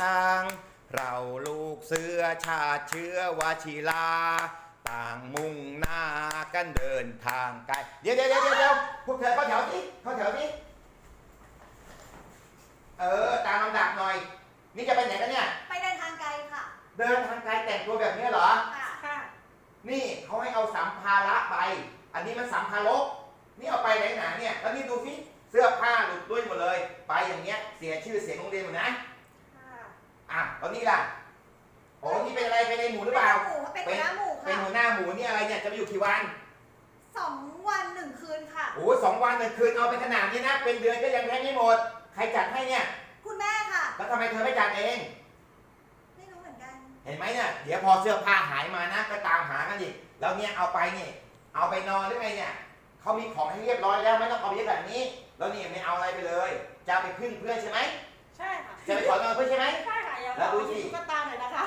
ทาง เราลูกเสือชาติเชื้อวชิลา ต่างมุ่งหน้ากันเดินทางไกล เดี๋ยวเดี๋ยวเดี๋ยวเดี๋ยวพวกเธอเข้าแถวสิเข้าแถวสิเออ ตามลำดับหน่อย นี่จะไปไหนกันเนี่ย ไปเดินทางไกลค่ะ เดินทางไกลแต่งตัวแบบนี้เหรอ ค่ะ ค่ะ นี่เขาให้เอาสัมภาระไป อันนี้มันสัมภาระนี่เอาไปไหนหนาเนี่ย แล้วนี่ดูสิเสื้อผ้าหลุดด้วยหมดเลย ไปอย่างเงี้ย เสียชื่อเสียงโรงเรียนหมดนะค่ะ อะแล้วนี่ล่ะโอ้นี่เป็นอะไรเป็นในหมูหรือเปล่า หมูเป็นหัวหน้าหมูเป็นค่ะหัวหน้าหมูนี่อะไรเนี่ยจะไปอยู่กี่วันสองวันหนึ่งคืนค่ะ โอ้สองวันหนึ่งคืนเอาไปขนาดนี้นะ เป็นเดือนก็ยังแค่ไม่หมด ใครจัดให้เนี่ย คุณแม่ค่ะ แล้วทำไมเธอไม่จัดเอง ไม่รู้เหมือนกันเห็นไหมเนี่ย เดี๋ยวพอเสื้อผ้าหายมานะก็ตามหากันอีกแล้วเนี่ยเอาไปนี่ เอาไปนอนหรือไงเนี่ยเขามีของให้เรียบร้อยแล้วไม่ต้องเอาไปเยอะแบบนี้ แล้วนี่ไม่เอาอะไรไปเลย จะเอาไปพึ่งเพื่อนใช่ไหม ใช่ค่ะ จะไปขอนอนเพื่อนใช่ไหมใช่ค่ะอย่า แล้วดูสิตุ๊กตาหน่อยนะคะ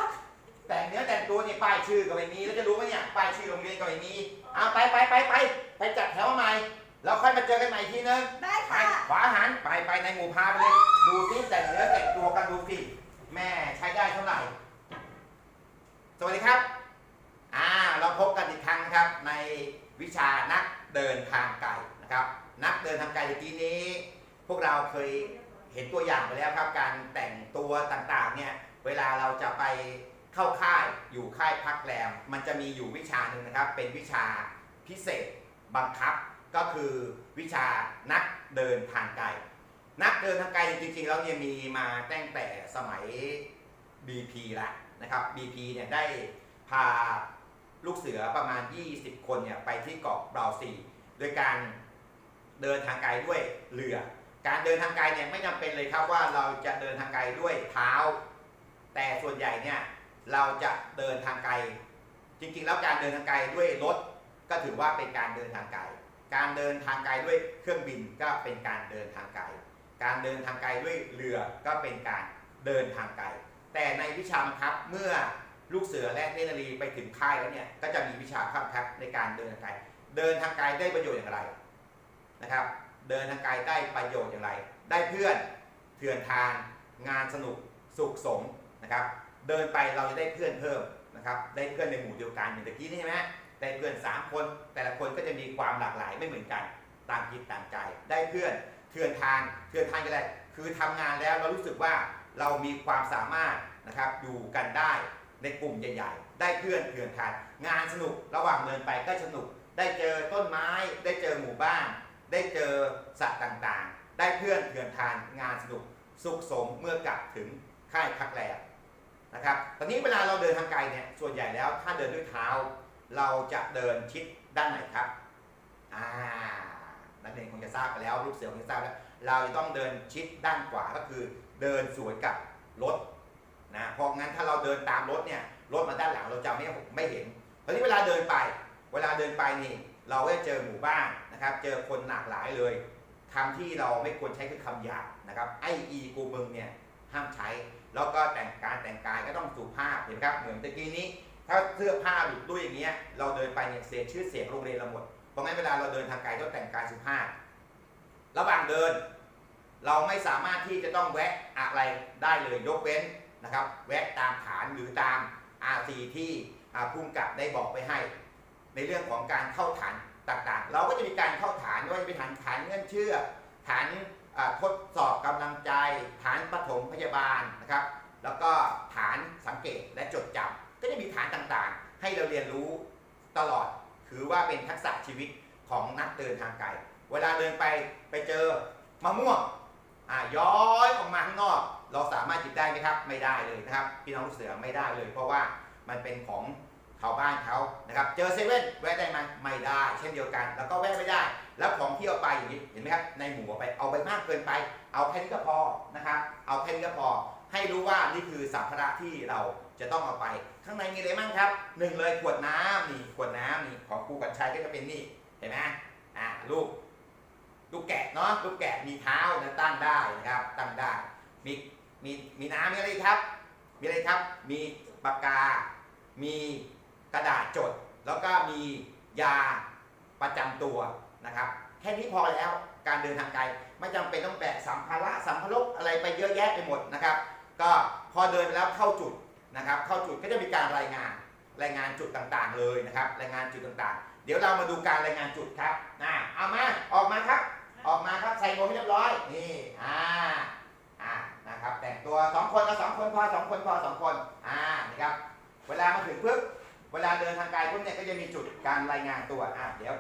แต่งเนื้อแต่งตัวนี่ป้ายชื่อก็ไม่มีแล้วจะรู้ไหมเนี่ยป้ายชื่อโรงเรียนก็ไม่มีเอาไปไปไปไปไปจัดแถวใหม่แล้วค่อยมาเจอกันใหม่อีกทีนึงได้ไปค่ะ ขวาหันไปไปในหมู่พาไปเลย ดูสิแต่งเนื้อแต่งตัวกันดูสิแม่ใช้ได้เท่าไหร่ สวัสดีครับ อ่าเราพบกันอีกครั้งนะครับในวิชานักเดินทางไกลนะครับ นักเดินทางไกลเมื่อกี้นี้ พวกเราเคยเห็นตัวอย่างไปแล้วครับการแต่งตัวต่างๆเนี่ยเวลาเราจะไปเข้าค่ายอยู่ค่ายพักแรม มันจะมีอยู่วิชาหนึ่งนะครับ เป็นวิชาพิเศษบังคับก็คือวิชานักเดินทางไกล นักเดินทางไกลจริงๆแล้วเนี่ยมีมาตั้งแต่สมัย BP ล้วนะครับ BP เนี่ยได้พาลูกเสือประมาณ 20 คนเนี่ยไปที่เกาะบราวซีโดยการเดินทางไกลด้วยเรือ การเดินทางไกลเนี่ยไม่จำเป็นเลยครับว่าเราจะเดินทางไกลด้วยเท้า แต่ส่วนใหญ่เนี่ยเราจะเดินทางไกล จริงๆ แล้วการเดินทางไกลด้วยรถก็ถือว่าเป็นการเดินทางไกล การเดินทางไกลด้วยเครื่องบินก็เป็นการเดินทางไกล การเดินทางไกลด้วยเรือก็เป็นการเดินทางไกล แต่ในวิชาบังคับเมื่อลูกเสือและเนตรนารีไปถึงค่ายแล้วเนี่ยก็จะมีวิชาบังคับในการเดินทางไกล เดินทางไกลได้ประโยชน์อย่างไรนะครับ เดินทางไกลได้ประโยชน์อย่างไร ได้เพื่อนเถื่อนทางงานสนุกสุขสมนะครับ เดินไปเราจะได้เพื่อนเพิ่มนะครับ ได้เพื่อนในหมู่เดียวกันอย่างตะกี้นี่ใช่ไหมได้เพื่อนสามคน แต่ละคนก็จะมีความหลากหลายไม่เหมือนกันต่างจิตต่างใจ ได้เพื่อนเถื่อนทางเถื่อนทางอะไรคือทำงานแล้วเรารู้สึกว่าเรามีความสามารถนะครับอยู่กันได้ในกลุ่มใหญ่ ๆ ได้เพื่อนเถื่อนทางงานสนุกระหว่างเดินไปก็สนุก ได้เจอต้นไม้ ได้เจอหมู่บ้าน ได้เจอสัตว์ต่างๆ ได้เพื่อนเถื่อนทานงานสนุกสุขสมเมื่อกลับถึงค่ายพักแรมนะครับ ตอนนี้เวลาเราเดินทางไกลเนี่ยส่วนใหญ่แล้วถ้าเดินด้วยเท้า เราจะเดินชิดด้านไหนครับอ่านักเรียนคงจะทราบไปแล้วลูกเสือคงจะทราบแล้วเราจะต้องเดินชิดด้านขวาก็คือ เดินสวนกับรถนะเพราะงั้นถ้าเราเดินตามรถเนี่ยรถมาด้านหลังเราจะไม่ไม่เห็นตอนนี้เวลาเดินไป เวลาเดินไปนี่ เราก็จะเจอหมู่บ้าน นะครับ เจอคนหลากหลายเลยคำที่เราไม่ควรใช้คือคำหยาบนะครับ ไออีกูมึงเนี่ยห้ามใช้ แล้วก็แต่งการแต่งกายก็ต้องสุภาพเห็นไหมครับ เหมือนตะกี้นี้ ถ้าเสื้อผ้าหลุดด้วยอย่างเงี้ย เราเดินไปเนี่ยเสียชื่อเสียงโรงเรียนเราหมด เพราะงั้นเวลาเราเดินทางไกลต้องแต่งกายสุภาพ ระหว่างเดิน เราไม่สามารถที่จะต้องแวะอะไรได้เลยยกเว้นนะครับ แวะตามฐานหรือตามอาซีที่ภูมิกับได้บอกไปให้ ในเรื่องของการเข้าฐาน ต่างๆ เราก็จะมีการเข้าฐานว่าจะเป็นฐานฐานเงื่อนเชื่อ ฐานทดสอบกำลังใจ ฐานปฐมพยาบาลนะครับ แล้วก็ฐานสังเกตและจดจำก็จะมีฐานต่างๆ ให้เราเรียนรู้ตลอด ถือว่าเป็นทักษะชีวิตของนักเดินทางไกล เวลาเดินไปไปเจอมะม่วงอ่าย้อยออกมาข้างนอก เราสามารถหยิบได้ไหมครับ ไม่ได้เลยนะครับ พี่น้องลูกเสือไม่ได้เลย เพราะว่ามันเป็นของ ชาบ้านเขานะครับเจอเซเว่นแวะได้ไหมไม่ได้เช่นเดียวกัน แล้วก็แวะไม่ได้แล้วของที่เอาไปอย่างนี้เห็นไหมครับในหมู่เอาไปเอาไปมากเกินไป เอาแค่นี้ก็พอนะครับเอาแค่นี้ก็พอ ให้รู้ว่านี่คือสัมภาระที่เราจะต้องเอาไป ข้างในมีอะไรบ้างครับหนึ่งเลยขวดน้ำนี่ขวดน้ำนี่ของครูกัญชัยก็จะเป็นนี่เห็นไหมอ่าลูกลูกแกะเนาะลูกแกะมีเท้านะตั้งได้นะครับตั้งได้มีมีมีน้ำมีอะไรครับ มีอะไรครับ มีปากกา มี ระดาษจด แล้วก็มียาประจำตัวนะครับ แค่นี้พอแล้วการเดินทางไกลไม่จำเป็นต้องแบกสัมภาระสัมภาระอะไรไปเยอะแยะไปหมดนะครับ ก็พอเดินไปแล้วเข้าจุดนะครับ เข้าจุดก็จะมีการรายงานรายงานจุดต่างๆ เลยนะครับ รายงานจุดต่างๆ เดี๋ยวเรามาดูการรายงานจุดครับนะเอามาออกมาครับ ออกมาครับใส่โมให้เรียบร้อยนี่อ่าอ่านะครับแต่งตัวสองคนก็สองคนพอสองคนพอสองคนอ่านะครับเวลามาถึงปุ๊บ วลาเดินทางไกลปุ๊บเนี่ยก็จะมีจุดการรายงานตัวอ่าเดี๋ยว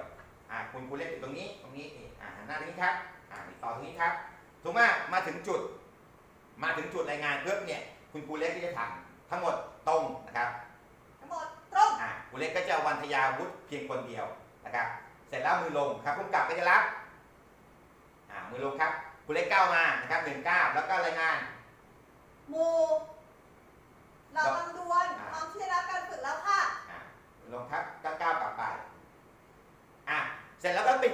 อ่าคุณครูเล็กอยู่ตรงนี้ตรงนี้นี่อ่าหันหน้าตรงนี้ครับอ่านี่ต่อตรงนี้ครับถูกไหมมาถึงจุด มาถึงจุดรายงานปุ๊บเนี่ยคุณครูเล็กก็จะทำทั้งหมดตรงนะครับทั้งหมดตรงอ่าครูเล็กก็จะวันทยาวุฒิเพียงคนเดียวนะครับเสร็จแล้วมือลงครับผู้กำกับก็จะรับอ่ามือลงครับครูเล็กก้าวมานะครับหนึ่งก้าวแล้วก็รายงานหมู่เราลำดวนอ่าพร้อมที่จะรับการฝึกแล้วค่ะ อ่ามือลงครับก็ก้าวกลับไปอ่า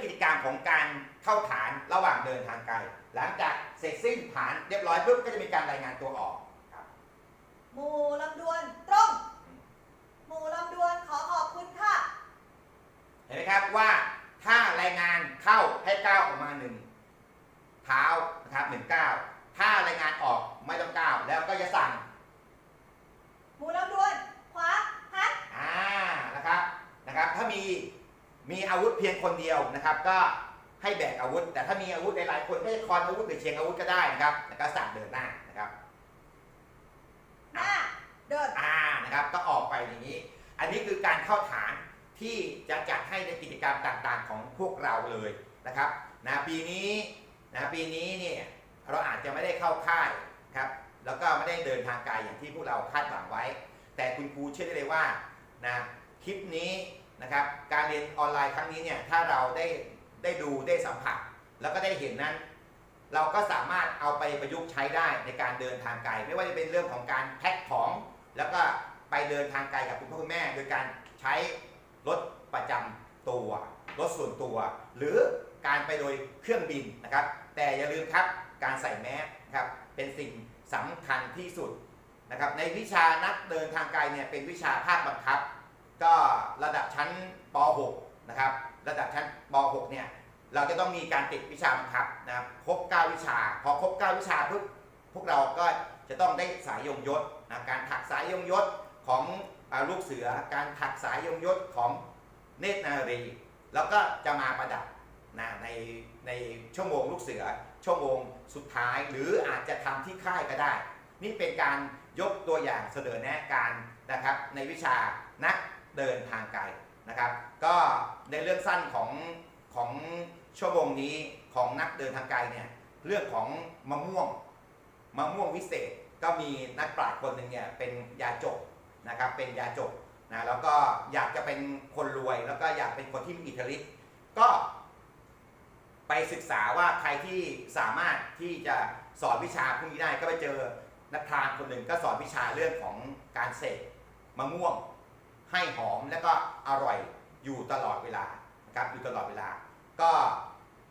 เสร็จแล้วก็เป็นกิจกรรมของการเข้าฐานระหว่างเดินทางไกล หลังจากเสร็จสิ้นฐานเรียบร้อยปุ๊บก็จะมีการรายงานตัวออกครับหมู่ลำดวนตรง หมู่ลำดวนขอขอบคุณค่ะ เห็นไหมครับว่าถ้ารายงานเข้าให้ก้าวออกมาหนึ่งเท้านะครับหนึ่งก้าวถ้ารายงานออกไม่ต้องก้าวแล้วก็จะสั่ง หมู่ลำดวนขวาหันอ่านะครับนะครับ ถ้ามี มีอาวุธเพียงคนเดียวนะครับ ก็ให้แบกอาวุธ แต่ถ้ามีอาวุธหลายๆคนก็จะคอนอาวุธหรือเชียงอาวุธก็ได้นะครับแล้วก็สั่งเดินหน้านะครับหน้าเดินอ่านะครับก็ออกไปอย่างนี้ อันนี้คือการเข้าฐานที่จะจัดให้ในกิจกรรมต่างๆ ของพวกเราเลยนะครับนะปีนี้นะปีนี้เนี่ยเราอาจจะไม่ได้เข้าค่ายครับแล้วก็ไม่ได้เดินทางไกลอย่างที่พวกเราคาดหวังไว้ แต่คุณครูเชื่อได้เลยว่านะคลิปนี้ นะครับการเรียนออนไลน์ครั้งนี้เนี่ยถ้าเราได้ได้ดูได้สัมผัส แล้วก็ได้เห็นนั้น เราก็สามารถเอาไปประยุกต์ใช้ได้ในการเดินทางไกล ไม่ว่าจะเป็นเรื่องของการแพ็คของ แล้วก็ไปเดินทางไกลกับคุณพ่อคุณแม่ โดยการใช้รถประจำตัวรถส่วนตัว หรือการไปโดยเครื่องบินนะครับ แต่อย่าลืมครับการใส่แมสครับเป็นสิ่งสำคัญที่สุดนะครับในวิชานักเดินทางไกลเนี่ยเป็นวิชาภาคบังคับ ก็ระดับชั้นป .6 นะครับ ระดับชั้นป .6 เนี่ย เราจะต้องมีการติดวิชาบังคับนะครับ ครบ 9 วิชา พอครบ 9 วิชาปุ๊บพวกเราก็จะต้องได้สายยงยศนะการถักสายยงยศของอลูกเสือ การถักสายยงยศของเนตรนารี แล้วก็จะมาประดับนะในในชั่วโมงลูกเสือ ชั่วโมงสุดท้าย หรืออาจจะทำที่ค่ายก็ได้ นี่เป็นการยกตัวอย่างเสนอแนะการนะครับในวิชานัก เดินทางไกลนะครับ ก็ในเรื่องสั้นของของชั่วโมงนี้ของนักเดินทางไกลเนี่ยเรื่องของมะม่วงมะม่วงวิเศษก็มีนักปราชญ์คนหนึ่งเนี่ยเป็นยาจกนะครับเป็นยาจกนะแล้วก็อยากจะเป็นคนรวยแล้วก็อยากเป็นคนที่มีอิทธิฤทธิ์ก็ไปศึกษาว่าใครที่สามารถที่จะสอนวิชาพวกนี้ได้ก็ไปเจอนักพรานคนหนึ่งก็สอนวิชาเรื่องของการเสกมะม่วง ให้หอมแล้วก็อร่อยอยู่ตลอดเวลานะครับอยู่ตลอดเวลา ก็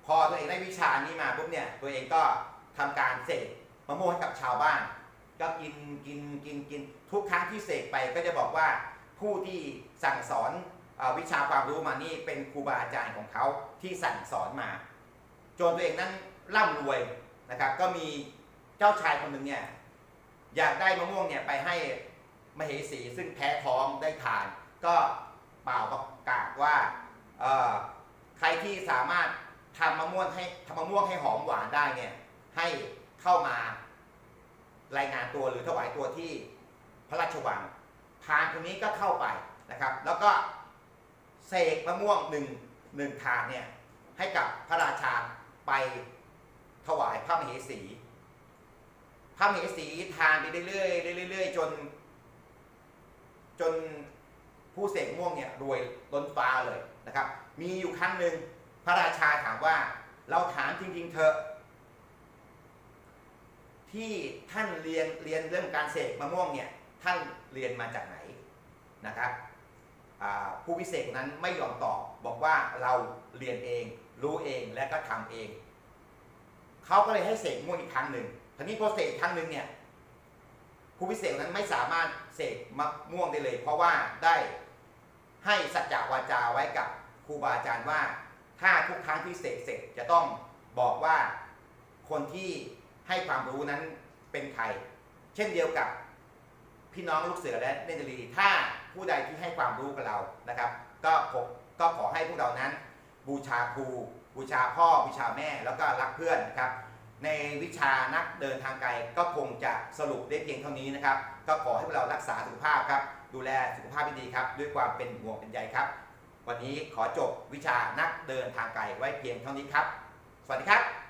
พอตัวเองได้วิชานี้มาปุ๊บเนี่ยตัวเองก็ทำการเสกมะม่วงให้กับชาวบ้าน ก็กินกินกินกินทุกครั้งที่เสกไปก็จะบอกว่าผู้ที่สั่งสอนอวิชาความรู้มานี่เป็นครูบาอาจารย์ของเขาที่สั่งสอนมา จนตัวเองนั้นร่ำรวยนะครับ ก็มีเจ้าชายคนหนึ่งเนี่ยอยากได้มะม่วงเนี่ยไปให้ มเหสีซึ่งแพ้ท้องได้ทาน ก็เป่าประกาศว่าใครที่สามารถทำมะม่วงให้ทำมะม่วงให้หอมหวานได้เนี่ยให้เข้ามารายงานตัวหรือถวายตัวที่พระราชวังพานคนนี้ก็เข้าไปนะครับ แล้วก็เสกมะม่วงหนึ่งหนึ่งถาดเนี่ยให้กับพระราชาไปถวายพระมเหสี พระมเหสีทานไปเรื่อยๆเรื่อยๆจน จนผู้เสกม่วงเนี่ยรวยล้นฟ้าเลยนะครับ มีอยู่ครั้งหนึ่งพระราชาถามว่าเราถามจริง ๆ เถอะ ที่ท่านเรียนเรียนเรื่องการเสกมะม่วงเนี่ยท่านเรียนมาจากไหนนะครับผู้วิเศษนั้นไม่ยอมตอบบอกว่าเราเรียนเอง รู้เองและก็ทำเองเขาก็เลยให้เสกม่วงอีกครั้งหนึ่งทีนี้พอเสกครั้งหนึ่งเนี่ย ผู้พิเศษนั้นไม่สามารถเสกมะม่วงได้เลย เพราะว่าได้ให้สัจจวาจาไว้กับครูบาอาจารย์ว่า ถ้าทุกครั้งที่เสกเสร็จจะต้องบอกว่าคนที่ให้ความรู้นั้นเป็นใคร เช่นเดียวกับพี่น้องลูกเสือและเนตรีถ้าผู้ใดที่ให้ความรู้กับเรานะครับ ก็ขอก็ขอให้พวกเรานั้น บูชาครูบูชาพ่อบูชาแม่แล้วก็รักเพื่อนนะครับ ในวิชานักเดินทางไกลก็คงจะสรุปได้เพียงเท่านี้นะครับ ก็ขอให้พวกเรารักษาสุขภาพครับ ดูแลสุขภาพดีครับ ด้วยความเป็นห่วงเป็นใยครับ วันนี้ขอจบวิชานักเดินทางไกลไว้เพียงเท่านี้ครับ สวัสดีครับ